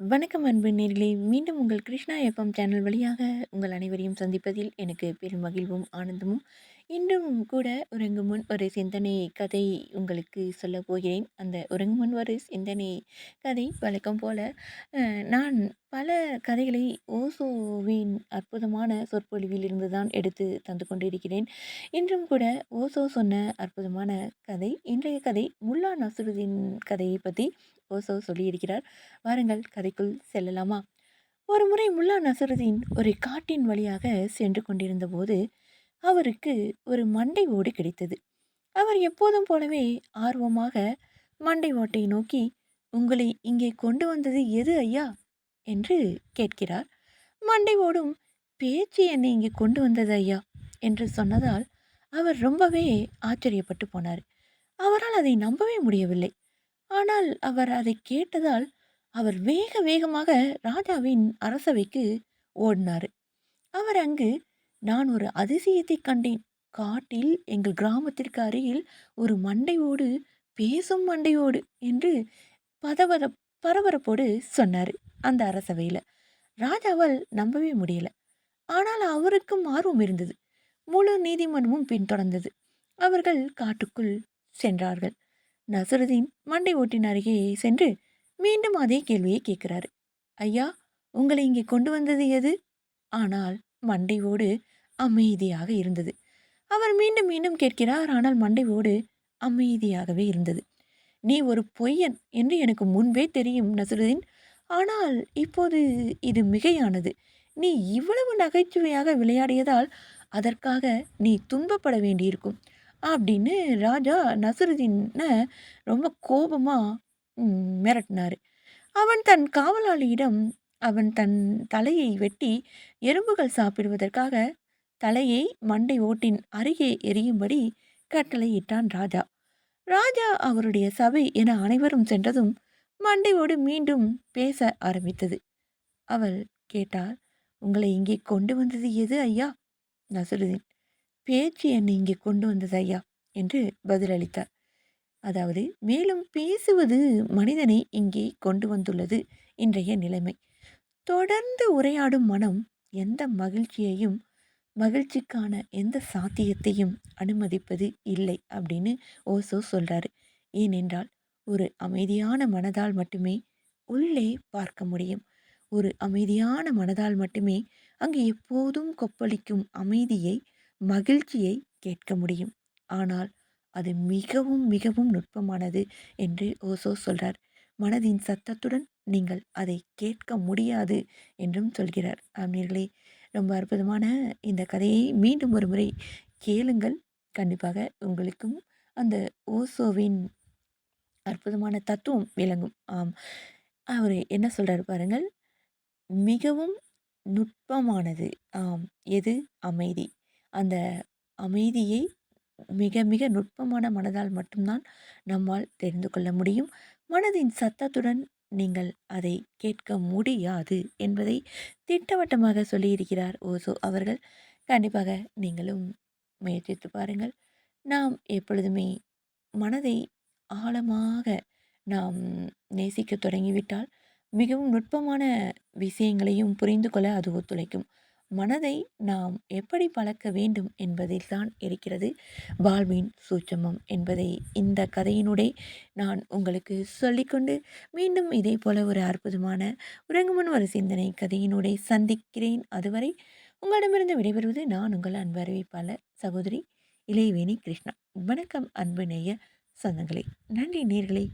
வணக்கம் அன்பு நேர்களே. மீண்டும் உங்கள் கிருஷ்ணா எஃப்எம் சேனல் வழியாக உங்கள் அனைவரையும் சந்திப்பதில் எனக்கு பெரும் மகிழ்வும் ஆனந்தமும். இன்றும் கூட உறங்கும் முன் ஒரு சிந்தனை கதை உங்களுக்கு சொல்ல போகிறேன். அந்த உறங்கும் முன் ஒரு சிந்தனை கதை வழக்கம் போல நான் பல கதைகளை ஓசோவின் அற்புதமான சொற்பொழிவில் இருந்து தான் எடுத்து தந்து கொண்டிருக்கிறேன். இன்றும் கூட ஓசோ சொன்ன அற்புதமான கதை இன்றைய கதை முல்லா நசுருதீன் கதையை பற்றி ஓசோ சொல்லியிருக்கிறார். வாருங்கள் கதைக்குள் செல்லலாமா? ஒரு முறை முல்லா நசருதீன் ஒரு காட்டின் வழியாக சென்று கொண்டிருந்தபோது போது அவருக்கு ஒரு மண்டை ஓடு கிடைத்தது. அவர் எப்போதும் போலவே ஆர்வமாக மண்டை ஓட்டை நோக்கி உங்களை இங்கே கொண்டு வந்தது எது ஐயா? என்று கேட்கிறார். மண்டை ஓடும் பேச்சு என்னை இங்கே கொண்டு வந்தது ஐயா? என்று சொன்னதால் அவர் ரொம்பவே ஆச்சரியப்பட்டு போனார். அவரால் அதை நம்பவே முடியவில்லை. ஆனால் அவர் அதை கேட்டதால் அவர் வேக வேகமாக ராஜாவின் அரசவைக்கு ஓடினார். அவர் அங்கு நான் ஒரு அதிசயத்தை கண்டேன். காட்டில் எங்கள் கிராமத்திற்கு அருகில் ஒரு மண்டையோடு பேசும் மண்டையோடு என்று பதவத பரபரப்போடு சொன்னார் அந்த அரசவையில். ராஜாவால் நம்பவே முடியல. ஆனால் அவருக்கும் ஆர்வம் இருந்தது. முழு நீதிமன்றமும் பின்தொடர்ந்தது. அவர்கள் காட்டுக்குள் சென்றார்கள். நசருதீன் மண்டை ஓட்டின் அருகே சென்று மீண்டும் அதே கேள்வியை கேட்கிறாரு. ஐயா உங்களை இங்கே கொண்டு வந்தது எது? ஆனால் மண்டையோடு அமைதியாக இருந்தது. அவர் மீண்டும் மீண்டும் கேட்கிறார் ஆனால் மண்டையோடு அமைதியாகவே இருந்தது. நீ ஒரு பொய்யன் என்று எனக்கு முன்பே தெரியும் நசருதீன். ஆனால் இப்போது இது மிகையானது. நீ இவ்வளவு நகைச்சுவையாக விளையாடியதால் அதற்காக நீ துன்பப்பட வேண்டியிருக்கும் அப்படின்னு ராஜா நசுருதீனை ரொம்ப கோபமாக மிரட்டினார். அவன் தன் காவலாளியிடம் அவன் தன் தலையை வெட்டி எறும்புகள் சாப்பிடுவதற்காக தலையை மண்டை ஓட்டின் அருகே எரியும்படி கட்டளையிட்டான் ராஜா. ராஜா அவருடைய சபை என அனைவரும் சென்றதும் மண்டையோடு மீண்டும் பேச ஆரம்பித்தது. அவள் கேட்டாள் உங்களை இங்கே கொண்டு வந்தது எது ஐயா? நசருதீன் பேச்சு என்னை இங்கே கொண்டு வந்தது ஐயா என்று பதிலளித்தார். அதாவது மேலும் பேசுவது மனிதனை இங்கே கொண்டு வந்துள்ளது இன்றைய நிலைமை. தொடர்ந்து உரையாடும் மனம் எந்த மகிழ்ச்சியையும் மகிழ்ச்சிக்கான எந்த சாத்தியத்தையும் அனுமதிப்பது இல்லை அப்படின்னு ஓசோ சொல்கிறாரு ஏனென்றால் ஒரு அமைதியான மனதால் மட்டுமே உள்ளே பார்க்க முடியும். ஒரு அமைதியான மனதால் மட்டுமே அங்கு எப்போதும் கொப்பளிக்கும் அமைதியை மகிழ்ச்சியை கேட்க முடியும். ஆனால் அது மிகவும் மிகவும் நுட்பமானது என்று ஓசோ சொல்கிறார் மனதின் சத்தத்துடன் நீங்கள் அதை கேட்க முடியாது என்றும் சொல்கிறார். ஆமீர்களே ரொம்ப அற்புதமான இந்த கதையை மீண்டும் ஒரு முறை கேளுங்கள். கண்டிப்பாக உங்களுக்கும் அந்த ஓசோவின் அற்புதமான தத்துவம் விளங்கும். ஆம் அவர் என்ன சொல்கிறார் பாருங்கள் மிகவும் நுட்பமானது. ஆம் எது? அமைதி. அந்த அமைதியை மிக மிக நுட்பமான மனதால் மட்டும்தான் நம்மால் தெரிந்து கொள்ள முடியும். மனதின் சத்தத்துடன் நீங்கள் அதை கேட்க முடியாது என்பதை திட்டவட்டமாக சொல்லியிருக்கிறார் ஓசோ அவர்கள். கண்டிப்பாக நீங்களும் முயற்சித்து பாருங்கள். நாம் எப்பொழுதுமே மனதை ஆழமாக நாம் நேசிக்க தொடங்கிவிட்டால் மிகவும் நுட்பமான விஷயங்களையும் புரிந்து கொள்ள அது ஒத்துழைக்கும். மனதை நாம் எப்படி பழக்க வேண்டும் என்பதில் தான் இருக்கிறது. வாழ்வின் சூட்சமம் என்பதை இந்த கதையினுடைய நான் உங்களுக்கு சொல்லிக்கொண்டு மீண்டும் இதே போல ஒரு அற்புதமான உறங்குமுன் ஒரு சிந்தனை கதையினுடைய சந்திக்கிறேன். அதுவரை உங்களிடமிருந்து விடைபெறுவது நான் உங்கள் அன்பு அறிவிப்பாளர் சகோதரி இளையவேணி கிருஷ்ணா. வணக்கம் அன்பு நேய சொந்தங்களே. நன்றி நேர்களே.